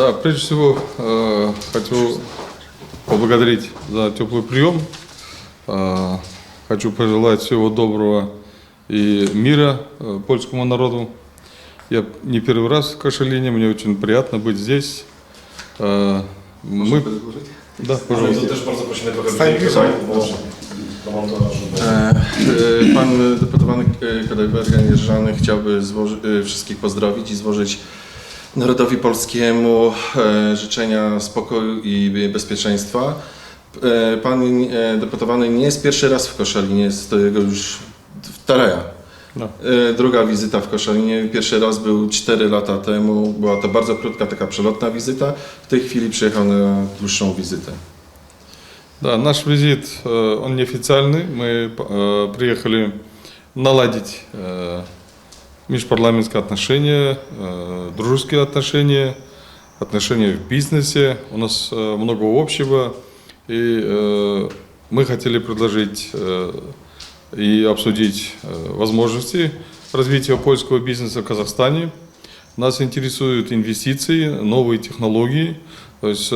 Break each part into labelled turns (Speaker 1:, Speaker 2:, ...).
Speaker 1: Да, прежде всего э, хочу поблагодарить за теплый прием. Э, хочу пожелать всего доброго и мира э, польскому народу. Я не первый раз в Кашалине, мне очень приятно быть здесь. Э, мы... Да,
Speaker 2: Ale
Speaker 1: пожалуйста.
Speaker 3: Pan deputowany Kadajbergen Jerzany chciałby złoży, wszystkich pozdrowić i złożyć narodowi polskiemu e, życzenia spokoju i bezpieczeństwa. E, Pan e, deputowany nie jest pierwszy raz w Koszalinie, jest to jego już wtaraja.
Speaker 1: No.
Speaker 3: E, Druga wizyta w Koszalinie. Pierwszy raz był 4 lata temu. Była to bardzo krótka, taka przelotna wizyta. W tej chwili przyjechał na dłuższą wizytę.
Speaker 1: Да, наш визит, э, он неофициальный. Мы э, приехали наладить э, межпарламентские отношения, э, дружеские отношения, отношения в бизнесе. У нас э, много общего. И э, мы хотели предложить и обсудить возможности развития польского бизнеса в Казахстане. Нас интересуют инвестиции, новые технологии, то есть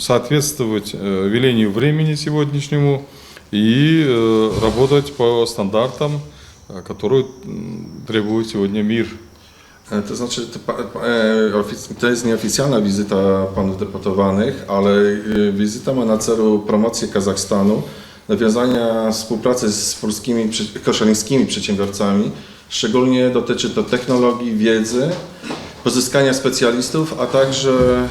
Speaker 1: соответствовать велению времени сегодняшнему и работать по стандартам, э, которые м, требует сегодня мир.
Speaker 3: E, To znaczy, to, pa- pa- e, ofic- to jest nieoficjalna wizyta panów deputowanych, ale e, wizyta ma na celu promocję Kazachstanu, nawiązania współpracy z polskimi, przy- koszalińskimi przedsiębiorcami. Szczególnie dotyczy to technologii, wiedzy, pozyskania specjalistów, a także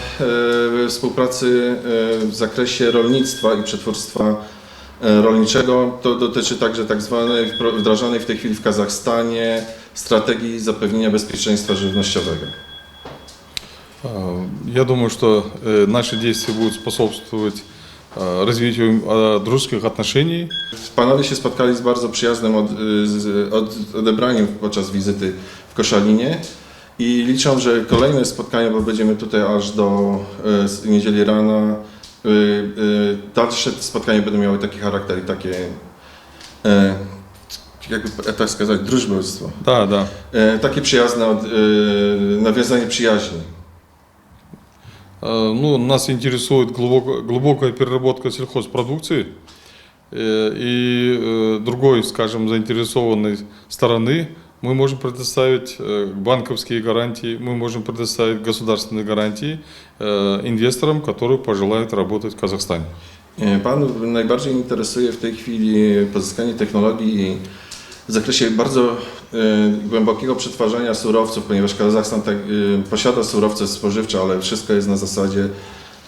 Speaker 3: e, współpracy e, w zakresie rolnictwa i przetwórstwa e, rolniczego. To dotyczy także tak zwanej wpro- wdrażanej w tej chwili w Kazachstanie strategii zapewnienia bezpieczeństwa żywnościowego.
Speaker 1: Э, Я думаю, что э, наши действия будут способствовать э, развитию э, дружеских отношений.
Speaker 3: Panowie się spotkali z bardzo przyjaznym od, z, od, odebraniem podczas wizyty w Koszalinie i liczą, że kolejne spotkania, bo będziemy tutaj aż do e, z niedzieli rana, e, e, dalsze spotkania będą miały taki charakter i takie, e, jakby tak сказать, drużbostwo.
Speaker 1: Да, да.
Speaker 3: E, takie przyjazne od, e, nawiązanie przyjaźni.
Speaker 1: Э, Ну, нас интересует глубоко- глубокая переработка сельхозпродукции. Э, И э, другой, скажем, заинтересованной стороны мы можем предоставить э, банковские гарантии, мы можем предоставить государственные гарантии э, инвесторам, которые пожелают работать в Казахстане.
Speaker 3: E, Pan najbardziej interesuje w tej chwili pozyskanie technologii w zakresie bardzo e, głębokiego przetwarzania surowców, ponieważ Kazachstan tak, e, posiada surowce spożywcze, ale wszystko jest na zasadzie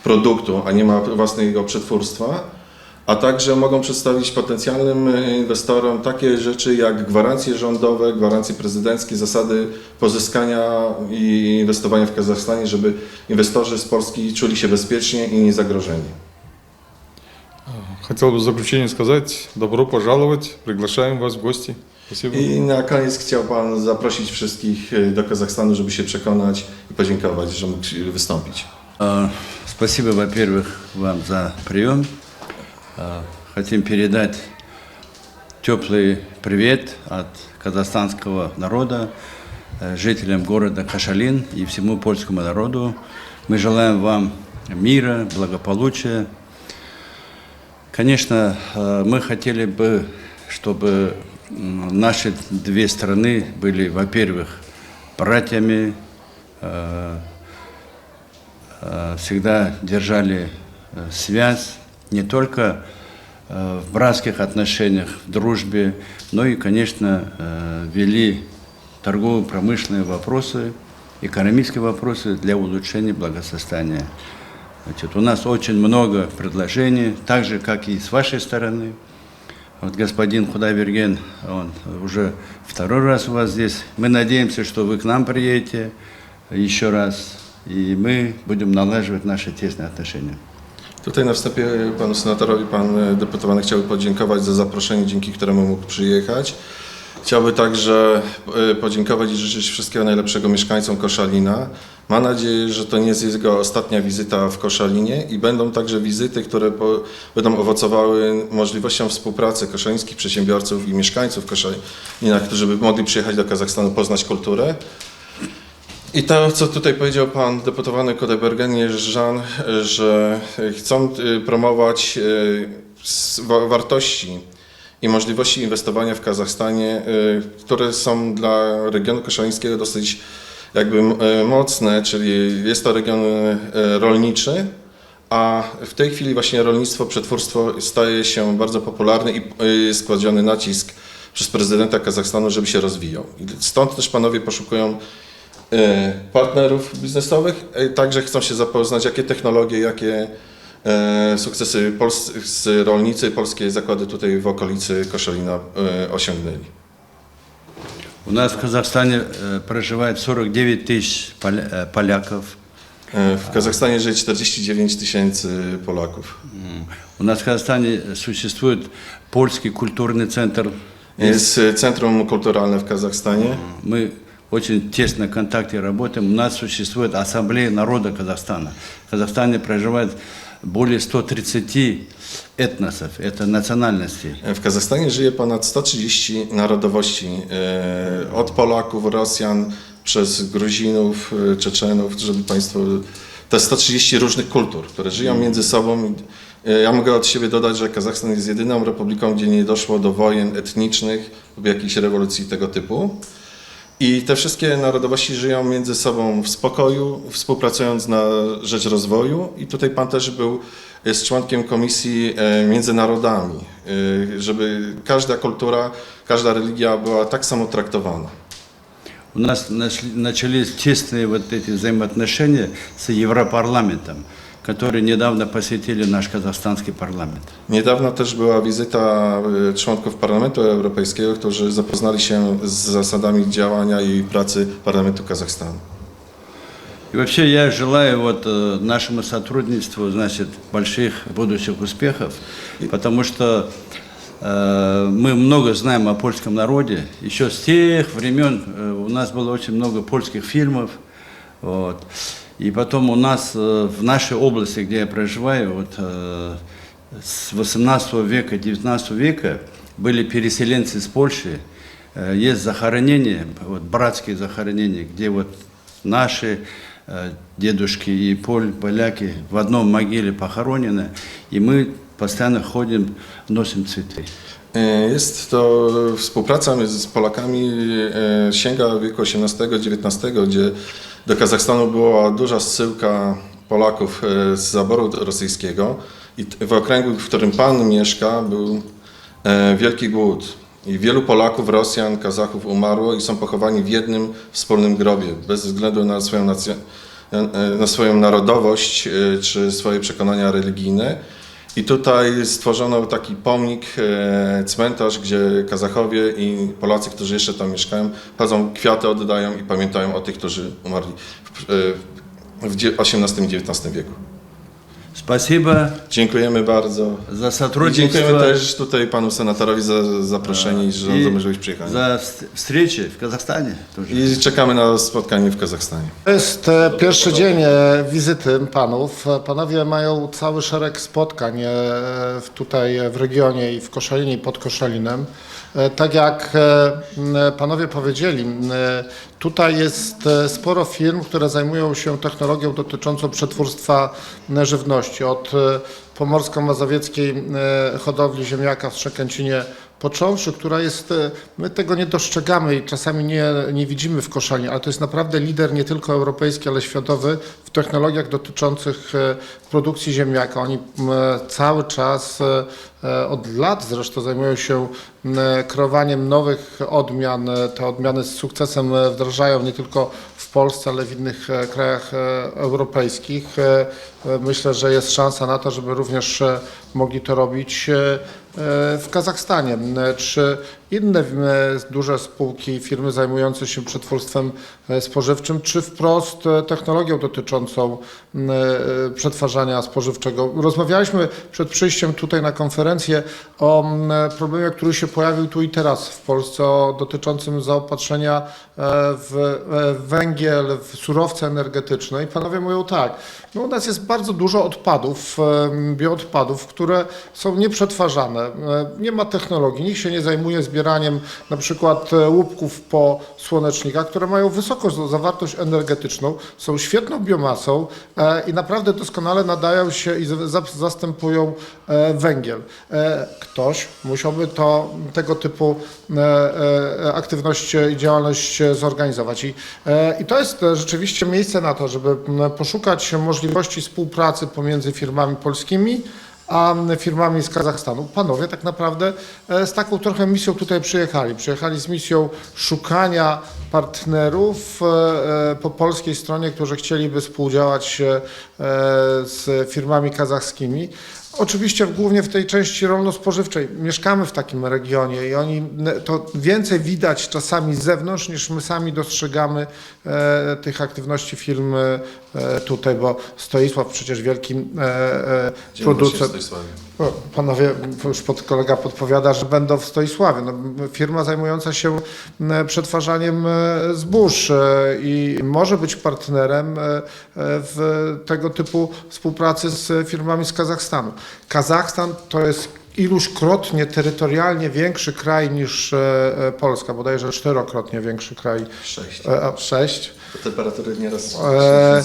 Speaker 3: produktu, a nie ma własnego przetwórstwa. A także mogą przedstawić potencjalnym e, inwestorom takie rzeczy jak gwarancje rządowe, gwarancje prezydenckie, zasady pozyskania i inwestowania w Kazachstanie, żeby inwestorzy z Polski czuli się bezpiecznie i niezagrożeni.
Speaker 1: Хотел бы в заключение сказать, добро пожаловать, приглашаем вас в гости. Спасибо.
Speaker 3: I na koniec chciał Pan zaprosić wszystkich e, do Kazachstanu, żeby się przekonać i podziękować, że mógł wystąpić.
Speaker 4: А, Спасибо, во-первых, вам за прием. А, Хотим передать теплый привет от казахстанского народа э, жителям города Кашалин и всему польскому народу. Мы желаем вам мира, благополучия. Конечно, э, мы хотели бы, чтобы наши две страны были, во-первых, братьями, э, э, всегда держали э, связь не только э, в братских отношениях, в дружбе, но и, конечно, э, вели торгово-промышленные вопросы, экономические вопросы для улучшения благосостояния. Значит, у нас очень много предложений, так же, как и с вашей стороны. Вот господин Худайберген, он уже второй раз у вас здесь. Мы надеемся, что вы к нам приедете еще раз, и мы будем налаживать наши тесные отношения.
Speaker 3: Tutaj na wstępie Panu Senatorowi Pan e, deputowany chciałby podziękować za zaproszenie, dzięki któremu mógł przyjechać. Chciałby także e, podziękować i życzyć wszystkiego najlepszego mieszkańcom Koszalina. Mam nadzieję, że to nie jest jego ostatnia wizyta w Koszalinie i będą także wizyty, które po, będą owocowały możliwością współpracy koszalińskich przedsiębiorców i mieszkańców Koszalina, którzy by mogli przyjechać do Kazachstanu, poznać kulturę. I to, co tutaj powiedział pan deputowany Kodebergen Jeżdżan, że chcą y, promować y, wartości i możliwości inwestowania w Kazachstanie, y, które są dla regionu koszalińskiego dosyć jakby mocne, czyli jest to region rolniczy, a w tej chwili właśnie rolnictwo, przetwórstwo staje się bardzo popularne i jest kładziony nacisk przez prezydenta Kazachstanu, żeby się rozwijał. Stąd też panowie poszukują partnerów biznesowych, e, także chcą się zapoznać, jakie technologie, jakie e, sukcesy polscy rolnicy, polskie zakłady tutaj w okolicy Koszalina e, osiągnęli.
Speaker 4: У нас в Казахстане э, проживает 49 тысяч поля- э, поляков.
Speaker 3: E, W Kazachstanie żyje 49 tysięcy Polaków.
Speaker 4: М. У нас в Казахстане существует польский культурный центр.
Speaker 3: Jest e, centrum kulturalne w Kazachstanie.
Speaker 4: Мы очень тесно в контакте работаем. У нас существует Ассамблея народа Казахстана. В Казахстане проживает более 130 этносов, это национальностей.
Speaker 3: W Kazachstanie żyje ponad 130 narodowości, e, od Polaków, Rosjan, przez Gruzinów, e, Czeczenów, żeby Państwo, te 130 różnych kultur, które żyją między sobą. E, Ja mogę od siebie dodać, że Kazachstan jest jedyną republiką, gdzie nie doszło do wojen etnicznych lub jakichś rewolucji tego typu. I te wszystkie narodowości żyją między sobą w spokoju, współpracując na rzecz rozwoju. I tutaj Pan też był, jest członkiem komisji e, między narodami, e, żeby każda kultura, każda religia była tak samo traktowana.
Speaker 4: У нас нашли- начались тесные вот эти взаимоотношения с Европарламентом, Которые недавно посетили наш казахстанский парламент.
Speaker 3: Też była wizyta e, członków Parlamentu Europejskiego, którzy zapoznali się z zasadami działania i pracy Parlamentu Kazachstanu.
Speaker 4: И вообще я желаю вот э, нашему сотрудничеству, значит, больших будущих успехов, потому что э, мы много знаем о польском народе. Еще с тех времен э, у нас было очень много польских фильмов. Вот. И потом у нас э, в нашей области, где я проживаю, вот, э, с 18 века, 19 века были переселенцы из Польши. Э, Есть захоронения, вот, братские захоронения, где вот наши дедушки и поль, поляки в одном могиле похоронены, и мы постоянно ходим, носим цветы.
Speaker 3: Jest to współpraca z Polakami, sięga wieku XVIII-XIX, gdzie do Kazachstanu była duża zsyłka Polaków e, z zaboru rosyjskiego i w okręgu, w którym Pan mieszka, był e, wielki głód. I wielu Polaków, Rosjan, Kazachów umarło i są pochowani w jednym wspólnym grobie, bez względu na swoją, e, na swoją narodowość czy swoje przekonania religijne. I tutaj stworzono taki pomnik, e, cmentarz, gdzie Kazachowie i Polacy, którzy jeszcze tam mieszkają, chodzą, kwiaty oddają i pamiętają o tych, którzy umarli w, e, w dzie- XVIII i XIX wieku.
Speaker 4: Спасибо
Speaker 3: Dziękujemy bardzo.
Speaker 4: за
Speaker 3: I
Speaker 4: сотрудничество,
Speaker 3: dziękujemy też tutaj panu senatorowi za zaproszenie i że
Speaker 4: и
Speaker 3: za możliwość przyjechania.
Speaker 4: за вс- встречи в Казахстане тоже.
Speaker 3: I czekamy na spotkanie w Kazachstanie.
Speaker 5: To jest e, pierwszy dzień e, wizyty panów. E, Panowie mają cały szereg spotkań e, w- tutaj w regionie i w Koszalinie i pod Koszalinem. E, Tak jak e, m, panowie powiedzieli, m, e, tutaj jest e, sporo firm, które zajmują się technologią dotyczącą przetwórstwa m, Od e, pomorsko-mazowieckiej e, hodowli ziemniaka w Szczekęcinie począwszy, która jest, e, my tego nie dostrzegamy i czasami nie, nie widzimy w Koszalinie, ale to jest naprawdę lider nie tylko europejski, ale światowy w technologiach dotyczących e, produkcji ziemniaka. Oni cały czas, e, od lat zresztą zajmują się kreowaniem nowych odmian. Te odmiany z sukcesem wdrażają nie tylko w Polsce, ale w innych krajach europejskich. Myślę, że jest szansa na to, żeby również mogli to robić w Kazachstanie. Czy inne m, duże spółki, firmy zajmujące się przetwórstwem e, spożywczym, czy wprost e, technologią dotyczącą e, przetwarzania spożywczego? Rozmawialiśmy przed przyjściem tutaj na konferencję o problemie, który się pojawił tu i teraz w Polsce, o dotyczącym zaopatrzenia e, w e, węgiel, w surowce energetyczne. I panowie mówią tak, no u nas jest bardzo dużo odpadów, e, bioodpadów, które są nieprzetwarzane. E, Nie ma technologii, nikt się nie zajmuje zbieraniem na przykład e, łupków po słonecznikach, które mają wysoką zawartość energetyczną, są świetną biomasą e, i naprawdę doskonale nadają się i za- za- zastępują e, węgiel. Ktoś musiałby to, tego typu aktywność i działalność zorganizować. I, I to jest rzeczywiście miejsce na to, żeby poszukać możliwości współpracy pomiędzy firmami polskimi a firmami z Kazachstanu. Panowie tak naprawdę e, z taką trochę misją tutaj przyjechali. Przyjechali z misją szukania partnerów e, e, po polskiej stronie, którzy chcieliby współdziałać z firmami kazachskimi. Oczywiście głównie w tej części rolno-spożywczej. Mieszkamy w takim regionie i oni to więcej widać czasami z zewnątrz niż my sami dostrzegamy e, tych aktywności firm e, tutaj, bo Stoisław przecież wielkim e, e, producent. Panowie, już pod, kolega podpowiada, że będą w Stoisławie. No, firma zajmująca się przetwarzaniem e, zbóż e, i może być partnerem w tego typu współpracy z firmami z Kazachstanu. Kazachstan to jest iluśkrotnie terytorialnie większy kraj niż e, e, Polska, bodajże czterokrotnie większy kraj.
Speaker 3: Sześć.
Speaker 5: E, sześć.
Speaker 3: Temperatury nieraz...
Speaker 5: E,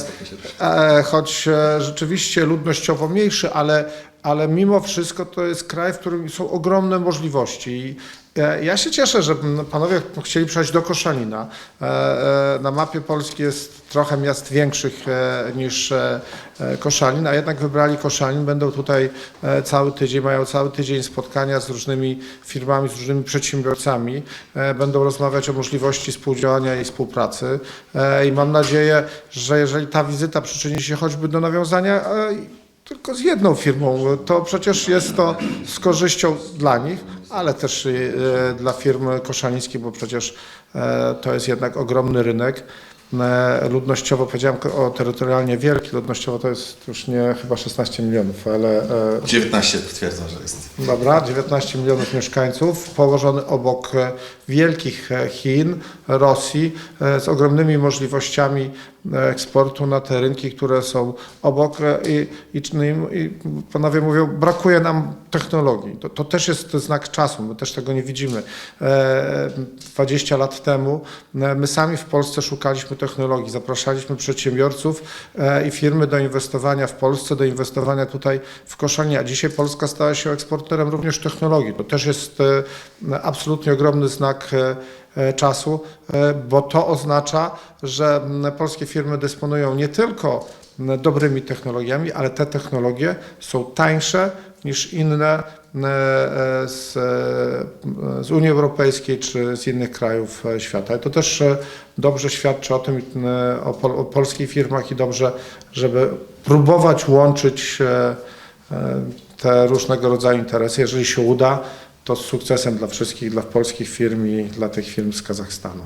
Speaker 5: E, choć e, rzeczywiście ludnościowo mniejszy, ale, ale mimo wszystko to jest kraj, w którym są ogromne możliwości. E, ja się cieszę, że panowie chcieli przyjechać do Koszalina. E, e, Na mapie Polski jest trochę miast większych niż Koszalin, a jednak wybrali Koszalin. Będą tutaj cały tydzień, mają cały tydzień spotkania z różnymi firmami, z różnymi przedsiębiorcami. Będą rozmawiać o możliwości współdziałania i współpracy. I mam nadzieję, że jeżeli ta wizyta przyczyni się choćby do nawiązania tylko z jedną firmą, to przecież jest to z korzyścią dla nich, ale też e, dla firm koszalińskich, bo przecież e, to jest jednak ogromny rynek. E, Ludnościowo powiedziałem o terytorialnie wielki, ludnościowo to jest już nie chyba 16 milionów, ale e,
Speaker 3: 19 twierdzą, że jest.
Speaker 5: Dobra, 19 milionów mieszkańców, położony obok wielkich Chin, Rosji, z ogromnymi możliwościami eksportu na te rynki, które są obok e, i, no i, i panowie mówią, brakuje nam technologii. To, to też jest znak czasu, my też tego nie widzimy. E, 20 lat temu e, my sami w Polsce szukaliśmy technologii, zapraszaliśmy przedsiębiorców e, i firmy do inwestowania w Polsce, do inwestowania tutaj w Koszalinie, a dzisiaj Polska stała się eksporterem również technologii. To też jest e, absolutnie ogromny znak e, e, czasu, e, bo to oznacza, że polskie firmy dysponują nie tylko dobrymi technologiami, ale te technologie są tańsze niż inne e, e, z, e, z Unii Europejskiej czy z innych krajów e, świata. I to też e, dobrze świadczy o tym, e, o, pol, o polskich firmach i dobrze, żeby próbować łączyć e, e, te różnego rodzaju interesy. Jeżeli się uda, to z sukcesem dla wszystkich, dla polskich firm i dla tych firm z Kazachstanu.